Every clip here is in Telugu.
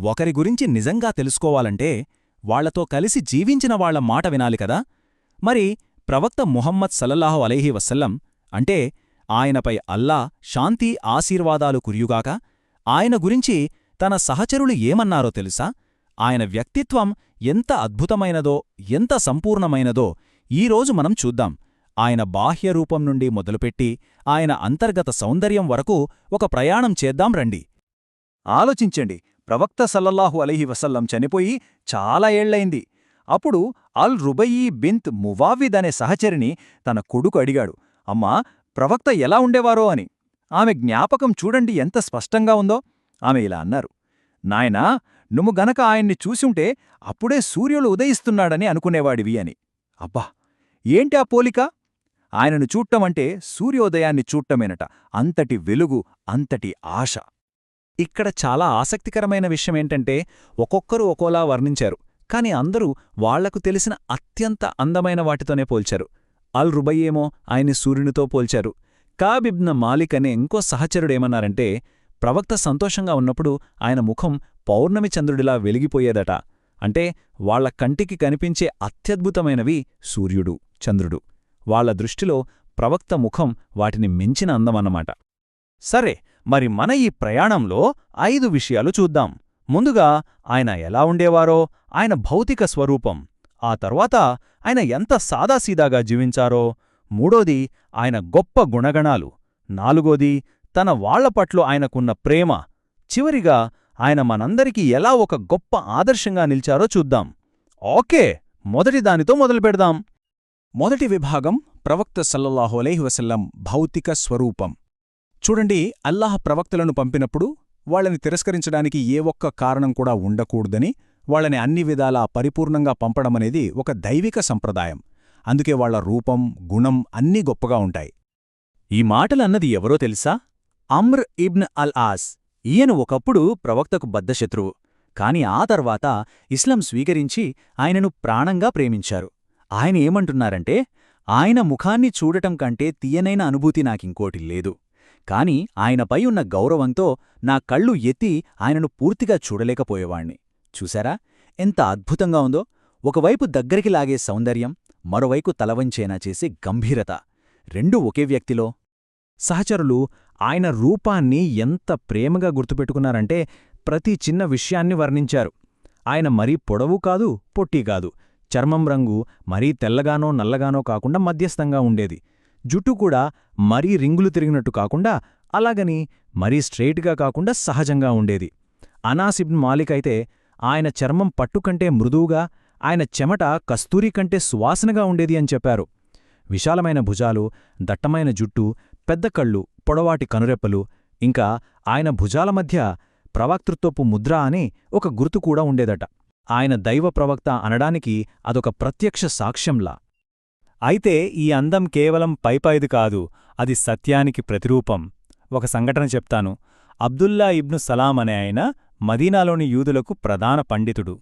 ఒకరి గురించి నిజంగా తెలుసుకోవాలంటే వాళ్ళతో కలిసి జీవించిన వాళ్ళ మాట వినాలి కదా. మరి ప్రవక్త ముహమ్మద్ సల్లల్లాహు అలైహి వసల్లం అంటే ఆయనపై అల్లా శాంతి ఆశీర్వాదాలు కురియుగాక? ఆయన గురించి తన సహచరులు ఏమన్నారో తెలుసా? ఆయన వ్యక్తిత్వం ఎంత అద్భుతమైనదో ఎంత సంపూర్ణమైనదో ఈరోజు మనం చూద్దాం. ఆయన బాహ్యరూపం నుండి మొదలుపెట్టి ఆయన అంతర్గత సౌందర్యం వరకు ఒక ప్రయాణం చేద్దాం రండి. ఆలోచించండి. ప్రవక్త సల్లల్లాహు అలైహి వసల్లం చనిపోయి చాలా ఏళ్ళైంది. అప్పుడు అల్ రుబయీ బింత్ మువావిద్ అనే సహచరిని తన కొడుకు అడిగాడు అమ్మా ప్రవక్త ఎలా ఉండేవారో? అని. ఆమె జ్ఞాపకం చూడండి ఎంత స్పష్టంగా ఉందో. ఆమె ఇలా అన్నారు నాయనా నువ్వు గనక ఆయన్ని చూసుంటే అప్పుడే సూర్యులు ఉదయిస్తున్నాడని అనుకునేవాడివి అని. అబ్బా ఏంటి ఆ పోలిక? ఆయనను చూట్టమంటే సూర్యోదయాన్ని చూట్టమేనట అంతటి వెలుగు అంతటి ఆశ. ఇక్కడ చాలా ఆసక్తికరమైన విషయమేంటంటే ఒక్కొక్కరు ఒక్కోలా వర్ణించారు కాని అందరూ వాళ్ళకు తెలిసిన అత్యంత అందమైన వాటితోనే పోల్చారు. అల్ రుబయ్యేమో ఆయన్ని సూర్యునితో పోల్చారు. కాబిబ్న మాలిక్ అనే ఇంకో సహచరుడేమన్నారంటే ప్రవక్త సంతోషంగా ఉన్నప్పుడు ఆయన ముఖం పౌర్ణమి చంద్రుడిలా వెలిగిపోయేదట. అంటే వాళ్ళ కంటికి కనిపించే అత్యద్భుతమైనవి సూర్యుడు చంద్రుడు. వాళ్ళ దృష్టిలో ప్రవక్త ముఖం వాటిని మించిన అందమన్నమాట. సరే మరి మన ఈ ప్రయాణంలో ఐదు విషయాలు చూద్దాం. ముందుగా ఆయన ఎలా ఉండేవారో ఆయన భౌతిక స్వరూపం ఆ తర్వాత ఆయన ఎంత సాదాసీదాగా జీవించారో మూడోది ఆయన గొప్ప గుణగణాలు నాలుగోది తన వాళ్ళపట్ల ఆయనకున్న ప్రేమ చివరిగా ఆయన మనందరికీ ఎలా ఒక గొప్ప ఆదర్శంగా నిలిచారో చూద్దాం. ఓకే మొదటి దానితో మొదలుపెడదాం మొదటి విభాగం ప్రవక్త సల్లల్లాహులైహి వసల్లం భౌతిక స్వరూపం. చూడండి అల్లాహ్ ప్రవక్తలను పంపినప్పుడు వాళ్ళని తిరస్కరించడానికి ఏ ఒక్క కారణం కూడా ఉండకూడదని వాళ్ళని అన్ని విధాలా పరిపూర్ణంగా పంపడమనేది ఒక దైవిక సంప్రదాయం. అందుకే వాళ్ళ రూపం గుణం అన్నీ గొప్పగా ఉంటాయి. ఈ మాటలన్నది ఎవరో తెలుసా? Amr ibn al As. ఈయన ఒకప్పుడు ప్రవక్తకు బద్ధశత్రువు. కాని ఆ తర్వాత ఇస్లాం స్వీకరించి ఆయనను ప్రాణంగా ప్రేమించారు. ఆయన ఏమంటున్నారంటే ఆయన ముఖాన్ని చూడటం కంటే తీయనైన అనుభూతి నాకింకోటి లేదు. కాని ఆయనపై ఉన్న గౌరవంతో నా కళ్ళు ఎత్తి ఆయనను పూర్తిగా చూడలేకపోయేవాణ్ణి. చూశారా? ఎంత అద్భుతంగా ఉందో! ఒకవైపు దగ్గరికి లాగే సౌందర్యం మరోవైపు తలవంచేనా చేసే గంభీరత. రెండూ ఒకే వ్యక్తిలో. సహచరులు ఆయన రూపాన్ని ఎంత ప్రేమగా గుర్తుపెట్టుకున్నారంటే ప్రతి చిన్న విషయాన్ని వర్ణించారు. ఆయన మరీ పొడవు కాదు పొట్టి కాదు. చర్మం రంగు మరీ తెల్లగానో నల్లగానో కాకుండా మధ్యస్థంగా ఉండేది. జుట్టు కూడా మరీ రింగులు తిరిగినట్టు కాకుండా అలాగని మరీ స్ట్రెయిట్గా కాకుండా సహజంగా ఉండేది. అనాసిబ్న్ మాలిక్ అయితే ఆయన చర్మం పట్టుకంటే మృదువుగా ఆయన చెమట కస్తూరి కంటే సువాసనగా ఉండేది అని చెప్పారు. విశాలమైన భుజాలు దట్టమైన జుట్టు పెద్ద కళ్ళు పొడవాటి కనురెప్పలు ఇంకా ఆయన భుజాల మధ్య ప్రవక్తృత్వపు ముద్ర అని ఒక గుర్తు కూడా ఉండేదట. ఆయన దైవ ప్రవక్త అనడానికి అదొక ప్రత్యక్ష సాక్ష్యంలా. అయితే ఈ అందం కేవలం పైపైది కాదు అది సత్యానికి ప్రతిరూపం. ఒక సంఘటన చెప్తాను. అబ్దుల్లా ఇబ్ను సలాం అనే ఆయన మదీనాలోని యూదులకు ప్రధాన పండితుడు.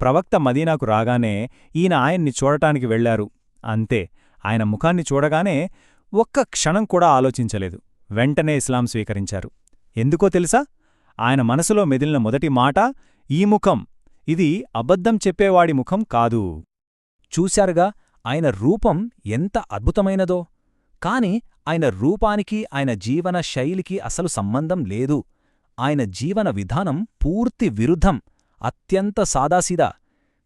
ప్రవక్త మదీనాకు రాగానే ఈయన ఆయన్ని చూడటానికి వెళ్ళారు అంతే ఆయన ముఖాన్ని చూడగానే ఒక్క క్షణం కూడా ఆలోచించలేదు. వెంటనే ఇస్లాం స్వీకరించారు. ఎందుకో తెలుసా? ఆయన మనసులో మెదిలిన మొదటి మాట ఈ ముఖం. ఇది అబద్ధం చెప్పేవాడి ముఖం కాదు. చూశారుగా? ఆయన రూపం ఎంత అద్భుతమైనదో. కాని ఆయన రూపానికి ఆయన జీవన శైలికి అసలు సంబంధం లేదు. ఆయన జీవన విధానం పూర్తి విరుద్ధం అత్యంత సాదాసీదా.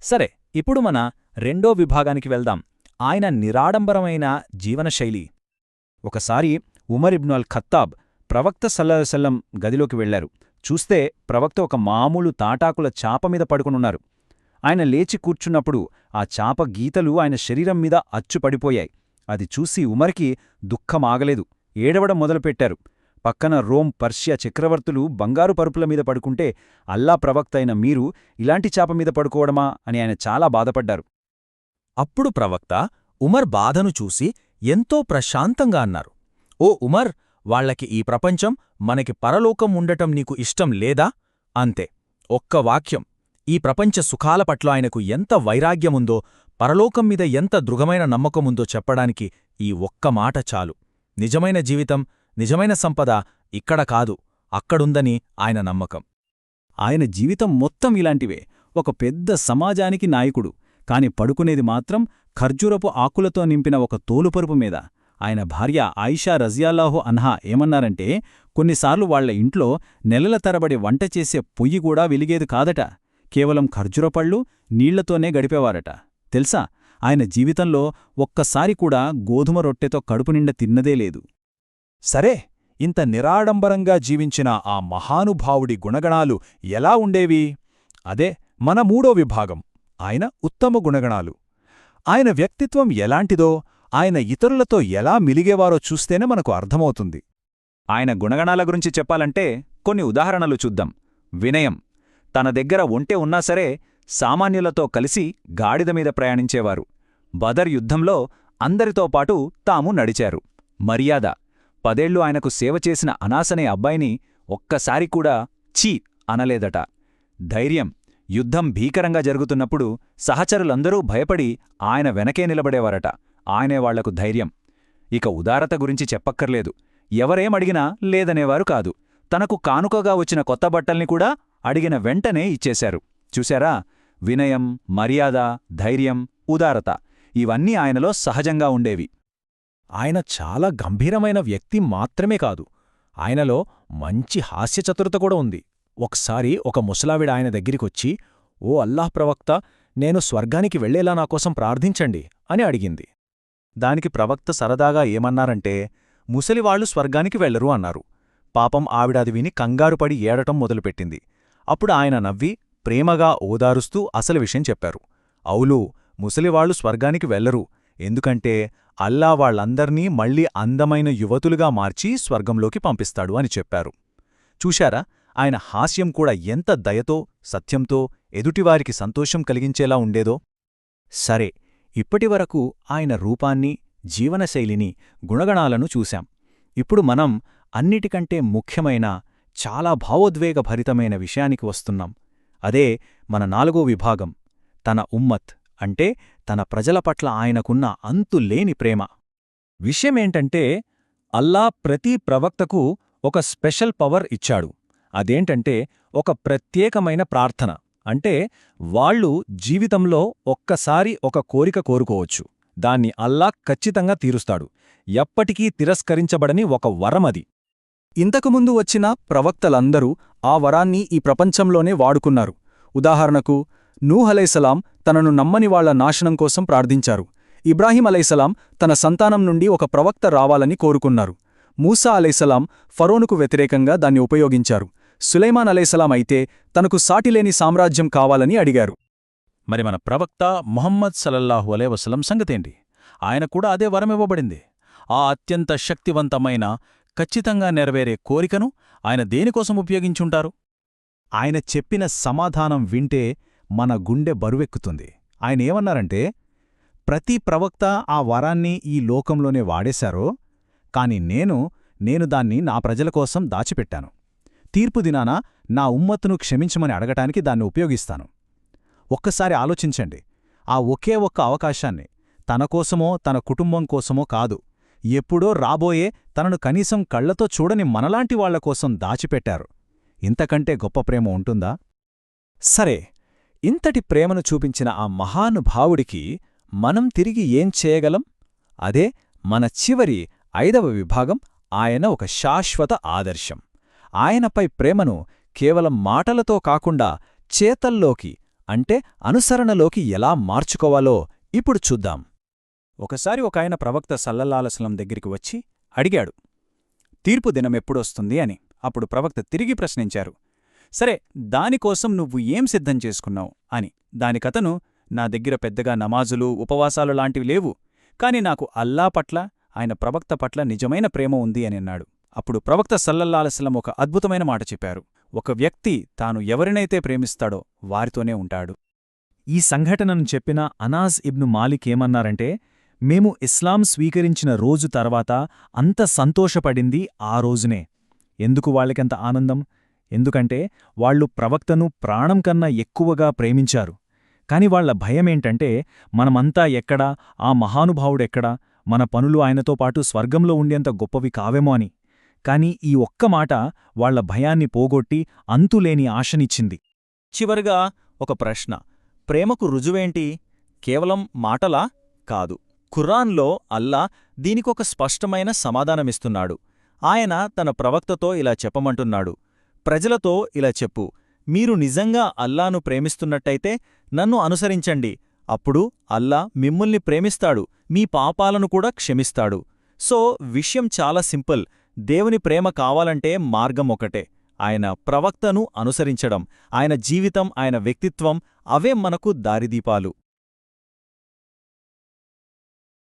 సరే ఇప్పుడు మన రెండో విభాగానికి వెళ్దాం. ఆయన నిరాడంబరమైన జీవనశైలి ఒకసారి ఉమర్ అల్ ఖత్తాబ్ ప్రవక్త సల్లసల్లం గదిలోకి వెళ్ళారు. చూస్తే ప్రవక్త ఒక మామూలు తాటాకుల చాప మీద పడుకునున్నారు ఆయన లేచి కూర్చున్నప్పుడు ఆ చాప గీతలు ఆయన శరీరం మీద అచ్చుపడిపోయాయి అది చూసి ఉమర్కి దుఃఖమాగలేదు. ఏడవడం మొదలుపెట్టారు. పక్కన రోమ్ పర్షియా చక్రవర్తులు బంగారు పరుపుల మీద పడుకుంటే అల్లా ప్రవక్త అయిన మీరు ఇలాంటి చాప మీద పడుకోవడమా అని ఆయన చాలా బాధపడ్డారు. అప్పుడు ప్రవక్త ఉమర్ బాధను చూసి ఎంతో ప్రశాంతంగా అన్నారు. ఓ ఉమర్ వాళ్ళకి ఈ ప్రపంచం మనకి పరలోకం ఉండటం నీకు ఇష్టం లేదా? అంతే. ఒక్క వాక్యం. ఈ ప్రపంచ సుఖాల పట్ల ఆయనకు ఎంత వైరాగ్యముందో పరలోకం మీద ఎంత దృఢమైన నమ్మకముందో చెప్పడానికి ఈ ఒక్క మాట చాలు. నిజమైన జీవితం నిజమైన సంపద ఇక్కడ కాదు అక్కడుందని ఆయన నమ్మకం. ఆయన జీవితం మొత్తం ఇలాంటివే. ఒక పెద్ద సమాజానికి నాయకుడు కాని పడుకునేది మాత్రం ఖర్జూరపు ఆకులతో నింపిన ఒక తోలుపరుపు మీద. ఆయన భార్య ఆయిషా రజియాల్లాహు అన్హా ఏమన్నారంటే కొన్నిసార్లు వాళ్ళ ఇంట్లో నెలల తరబడి వంట చేసే పొయ్యి కూడా వెలిగేది కాదట. కేవలం ఖర్జురపళ్ళు నీళ్ళతోనే గడిపేవారట. తెలుసా? ఆయన జీవితంలో ఒక్కసారి కూడా గోధుమ రొట్టెతో కడుపు నిండా తిన్నదే లేదు. సరే ఇంత నిరాడంబరంగా జీవించిన ఆ మహానుభావుడి గుణగణాలు ఎలా ఉండేవి? అదే మన మూడో విభాగం ఆయన ఉత్తమ గుణగణాలు. ఆయన వ్యక్తిత్వం ఎలాంటిదో ఆయన ఇతరులతో ఎలా మిలిగేవారో చూస్తేనే మనకు అర్థమవుతుంది. ఆయన గుణగణాల గురించి చెప్పాలంటే కొన్ని ఉదాహరణలు చూద్దాం. వినయం. తన దగ్గర ఒంటె ఉన్నా సరే సామాన్యులతో కలిసి గాడిద మీద ప్రయాణించేవారు. బదర్ యుద్ధంలో అందరితో పాటు తాము నడిచారు. మర్యాద. పదేళ్ళు ఆయనకు సేవ చేసిన అనాసనే అబ్బాయిని ఒక్కసారి కూడా ఛీ అనలేదట. ధైర్యం. యుద్ధం భీకరంగా జరుగుతున్నప్పుడు సహచరులందరూ భయపడి ఆయన వెనకే నిలబడేవారట. ఆయనే వాళ్ళకు ధైర్యం. ఇక ఉదారత గురించి చెప్పక్కర్లేదు. ఎవరేమడిగినా లేదనేవారు కాదు. తనకు కానుకగా వచ్చిన కొత్త బట్టల్ని కూడా అడిగిన వెంటనే ఇచ్చేశారు. చూశారా? వినయం మర్యాద ధైర్యం ఉదారత ఇవన్నీ ఆయనలో సహజంగా ఉండేవి. ఆయన చాలా గంభీరమైన వ్యక్తి మాత్రమే కాదు. ఆయనలో మంచి హాస్యచతురత కూడా ఉంది. ఒకసారి ఒక ముసలావిడ ఆయన దగ్గరికొచ్చి ఓ అల్లాహ్ ప్రవక్త నేను స్వర్గానికి వెళ్ళేలా నాకోసం ప్రార్థించండి అని అడిగింది. దానికి ప్రవక్త సరదాగా ఏమన్నారంటే ముసలివాళ్ళు స్వర్గానికి వెళ్ళరు అన్నారు. పాపం ఆవిడాది విని కంగారుపడి ఏడటం మొదలుపెట్టింది. అప్పుడు ఆయన నవ్వి ప్రేమగా ఓదారుస్తూ అసలు విషయం చెప్పారు. అవులు ముసలివాళ్ళు స్వర్గానికి వెళ్ళరు ఎందుకంటే అల్లా వాళ్ళందర్నీ మళ్ళీ అందమైన యువతులుగా మార్చి స్వర్గంలోకి పంపిస్తాడు అని చెప్పారు. చూశారా? ఆయన హాస్యం కూడా ఎంత దయతో సత్యంతో ఎదుటివారికి సంతోషం కలిగించేలా ఉండేదో? సరే ఇప్పటివరకు ఆయన రూపాన్ని జీవనశైలిని గుణగణాలను చూశాం. ఇప్పుడు మనం అన్నిటికంటే ముఖ్యమైన చాలా భావోద్వేగభరితమైన విషయానికి వస్తున్నాం. అదే మన నాలుగో విభాగం తన ఉమ్మత్ అంటే తన ప్రజల పట్ల ఆయనకున్న అంతులేని ప్రేమ. విషయమేంటంటే అల్లా ప్రతి ప్రవక్తకు ఒక స్పెషల్ పవర్ ఇచ్చాడు. అదేంటంటే ఒక ప్రత్యేకమైన ప్రార్థన. అంటే వాళ్ళు జీవితంలో ఒక్కసారి ఒక కోరిక కోరుకోవచ్చు. దాన్ని అల్లా ఖచ్చితంగా తీరుస్తాడు. ఎప్పటికీ తిరస్కరించబడని ఒక వరమది. ఇంతకుముందు వచ్చిన ప్రవక్తలందరూ ఆ వరాన్ని ఈ ప్రపంచంలోనే వాడుకున్నారు. ఉదాహరణకు నూహలైసలాం తనను నమ్మని వాళ్ళ నాశనం కోసం ప్రార్థించారు. ఇబ్రాహీం అలైసలాం తన సంతానం నుండి ఒక ప్రవక్త రావాలని కోరుకున్నారు. మూసా అలైసలాం ఫరోనుకు వ్యతిరేకంగా దాన్ని ఉపయోగించారు. సులైమాన్ అలైసలాం అయితే తనకు సాటిలేని సామ్రాజ్యం కావాలని అడిగారు. మరి మన ప్రవక్త మొహమ్మద్ సలల్లాహు అలే వసలం సంగతేంటి? ఆయన కూడా అదే వరమివ్వబడింది ఆ అత్యంత శక్తివంతమైన ఖచ్చితంగా నెరవేరే కోరికను ఆయన దేనికోసం ఉపయోగించుంటారు? ఆయన చెప్పిన సమాధానం వింటే మన గుండె బరువెక్కుతుంది. ఆయనేమన్నారంటే ప్రతి ప్రవక్త ఆ వరాన్ని ఈ లోకంలోనే వాడేశారో కాని నేను నేను దాన్ని నా ప్రజల కోసం దాచిపెట్టాను. తీర్పు దినాన నా ఉమ్మత్తును క్షమించమని అడగటానికి దాన్ని ఉపయోగిస్తాను. ఒక్కసారి ఆలోచించండి. ఆ ఒకే ఒక్క అవకాశాన్ని తనకోసమో తన కుటుంబం కోసమో కాదు. ఎప్పుడో రాబోయే తనను కనీసం కళ్ళతో చూడని మనలాంటి వాళ్ళకోసం దాచిపెట్టారు. ఇంతకంటే గొప్ప ప్రేమ ఉంటుందా? సరే ఇంతటి ప్రేమను చూపించిన ఆ మహానుభావుడికి మనం తిరిగి ఏం చేయగలం? అదే మన చివరి ఐదవ విభాగం ఆయన ఒక శాశ్వత ఆదర్శం. ఆయనపై ప్రేమను కేవలం మాటలతో కాకుండా చేతల్లోకి అంటే అనుసరణలోకి ఎలా మార్చుకోవాలో ఇప్పుడు చూద్దాం. ఒకసారి ఒక ఆయన ప్రవక్త సల్లల్లాలసలం దగ్గరికి వచ్చి అడిగాడు తీర్పు దినమెప్పుడొస్తుంది అని. అప్పుడు ప్రవక్త తిరిగి ప్రశ్నించారు సరే దానికోసం నువ్వు ఏం సిద్ధం చేసుకున్నావు? అని. దానికతను నా దగ్గర పెద్దగా నమాజులు ఉపవాసాలు లాంటివి లేవు కాని నాకు అల్లా పట్ల ఆయన ప్రవక్త పట్ల నిజమైన ప్రేమ ఉంది అని అన్నాడు. అప్పుడు ప్రవక్త సల్లల్లాలసలం ఒక అద్భుతమైన మాట చెప్పారు. ఒక వ్యక్తి తాను ఎవరినైతే ప్రేమిస్తాడో వారితోనే ఉంటాడు. ఈ సంఘటనను చెప్పిన అనాజ్ ఇబ్ను మాలిక్ ఏమన్నారంటే మేము ఇస్లాం స్వీకరించిన రోజు తర్వాత అంత సంతోషపడింది ఆ రోజునే. ఎందుకు వాళ్ళకంత ఆనందం? ఎందుకంటే వాళ్ళు ప్రవక్తను ప్రాణం కన్నా ఎక్కువగా ప్రేమించారు. కాని వాళ్ళ భయమేంటంటే మనమంతా ఎక్కడా ఆ మహానుభావుడెక్కడా మన పనులు ఆయనతో పాటు స్వర్గంలో ఉండేంత గొప్పవి కావేమో అని. కాని ఈ ఒక్క మాట వాళ్ళ భయాన్ని పోగొట్టి అంతులేని ఆశనిచ్చింది. చివరగా ఒక ప్రశ్న. ప్రేమకు రుజువేంటి? కేవలం మాటలా? కాదు. ఖురాన్లో అల్లా దీనికొక స్పష్టమైన సమాధానమిస్తున్నాడు. ఆయన తన ప్రవక్తతో ఇలా చెప్పమంటున్నాడు. ప్రజలతో ఇలా చెప్పు. మీరు నిజంగా అల్లాను ప్రేమిస్తున్నట్టయితే నన్ను అనుసరించండి. అప్పుడు అల్లా మిమ్ముల్ని ప్రేమిస్తాడు. మీ పాపాలను కూడా క్షమిస్తాడు. సో విషయం చాలా సింపుల్. దేవుని ప్రేమ కావాలంటే మార్గం ఒకటే. ఆయన ప్రవక్తను అనుసరించడం. ఆయన జీవితం ఆయన వ్యక్తిత్వం అవే మనకు దారిదీపాలు.